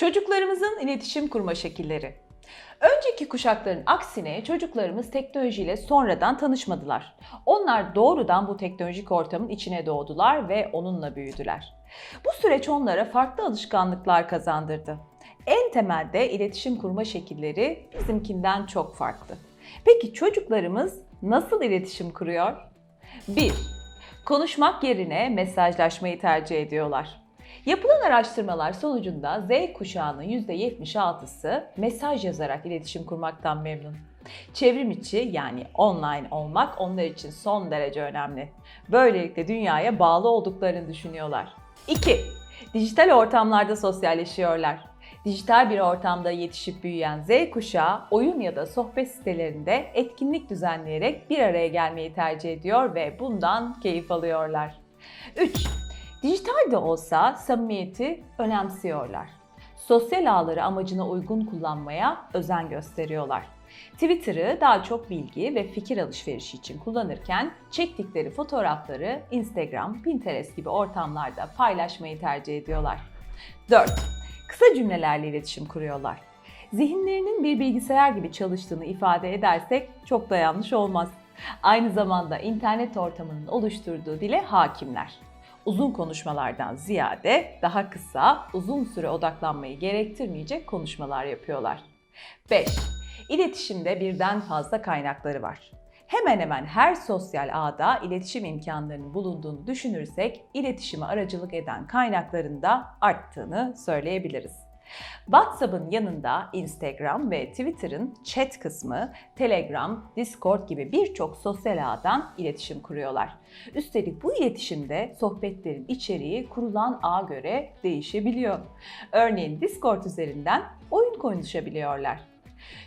Çocuklarımızın iletişim kurma şekilleri. Önceki kuşakların aksine çocuklarımız teknolojiyle sonradan tanışmadılar. Onlar doğrudan bu teknolojik ortamın içine doğdular ve onunla büyüdüler. Bu süreç onlara farklı alışkanlıklar kazandırdı. En temelde iletişim kurma şekilleri bizimkinden çok farklı. Peki çocuklarımız nasıl iletişim kuruyor? 1. Konuşmak yerine mesajlaşmayı tercih ediyorlar. Yapılan araştırmalar sonucunda Z kuşağının %76'sı mesaj yazarak iletişim kurmaktan memnun. Çevrim içi yani online olmak onlar için son derece önemli. Böylelikle dünyaya bağlı olduklarını düşünüyorlar. 2. Dijital ortamlarda sosyalleşiyorlar. Dijital bir ortamda yetişip büyüyen Z kuşağı oyun ya da sohbet sitelerinde etkinlik düzenleyerek bir araya gelmeyi tercih ediyor ve bundan keyif alıyorlar. 3. Dijital de olsa samimiyeti önemsiyorlar. Sosyal ağları amacına uygun kullanmaya özen gösteriyorlar. Twitter'ı daha çok bilgi ve fikir alışverişi için kullanırken çektikleri fotoğrafları Instagram, Pinterest gibi ortamlarda paylaşmayı tercih ediyorlar. 4. Kısa cümlelerle iletişim kuruyorlar. Zihinlerinin bir bilgisayar gibi çalıştığını ifade edersek çok da yanlış olmaz. Aynı zamanda internet ortamının oluşturduğu dile hakimler uzun konuşmalardan ziyade daha kısa, uzun süre odaklanmayı gerektirmeyecek konuşmalar yapıyorlar. 5. İletişimde birden fazla kaynakları var. Hemen hemen her sosyal ağda iletişim imkanlarının bulunduğunu düşünürsek iletişime aracılık eden kaynakların da arttığını söyleyebiliriz. WhatsApp'ın yanında Instagram ve Twitter'ın chat kısmı, Telegram, Discord gibi birçok sosyal ağdan iletişim kuruyorlar. Üstelik bu iletişimde sohbetlerin içeriği kurulan ağa göre değişebiliyor. Örneğin Discord üzerinden oyun konuşabiliyorlar.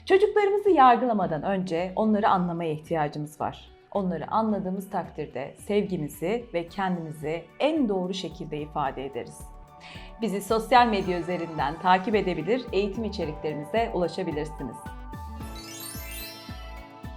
Çocuklarımızı yargılamadan önce onları anlamaya ihtiyacımız var. Onları anladığımız takdirde sevgimizi ve kendimizi en doğru şekilde ifade ederiz. Bizi sosyal medya üzerinden takip edebilir, eğitim içeriklerimize ulaşabilirsiniz.